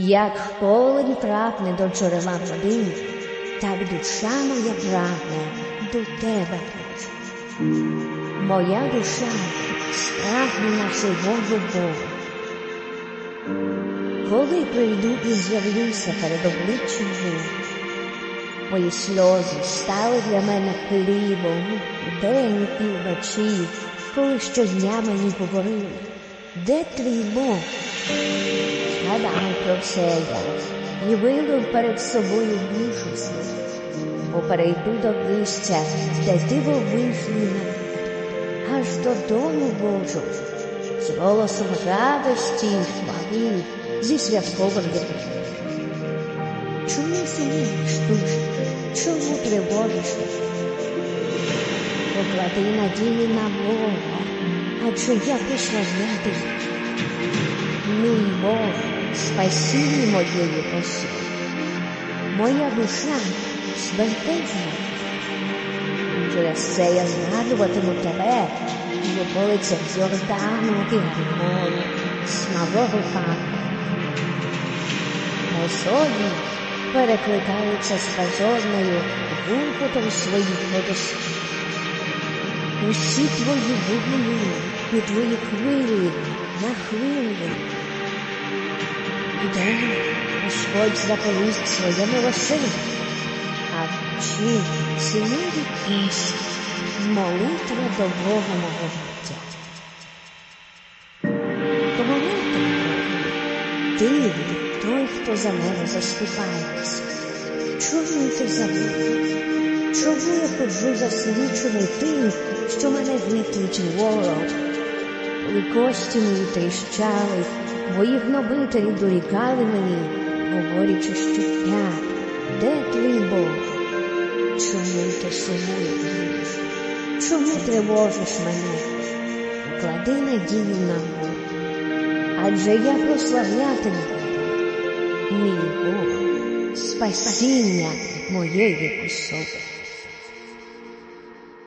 Як полем прагне до джерела води, так душа моя прагне до тебе. Моя душа прагне на живого Бога. Коли прийду і з'явлюся перед обличчям Бога, мої сльози стали для мене хлібом день і вночі, коли щодня мені говорили, де твій Бог? Згадав про все я і вилив перед собою душу бо перейду до вища, де був вишній аж додому Божу, з голосом радості і хвали, зі святковим дяком. Чому сумуєш, душа? Чому тривожишся? Поклади надії на Бога, адже я прославляти. Мій Бог, спасіння моєї осі. Моя душа збентежена. Через це я згадуватиму тебе околицях Йордану і Гаймону, смавого хату. Особі перекликаються з безодною гуркотом своїх водосів. Усі твої вуглі і твої хвилі нахвилені. І далі Господь заповість своє милосердя, а вчи цілий піст, молитва до Бога мого життя. Помолити ти той, хто за мене заступається. Чому ти за мене? Чому я ходжу засвідчений тим, що мене викличе ворог? Коли кості мої тріщали, мої гнобителі дорікали мені, говорячи щодня, де твій Бог? Чому ти сумуєш? Чому тривожиш мене? Клади надію на Бога, адже я прославлятиму мій Бог, спасіння моєї особи.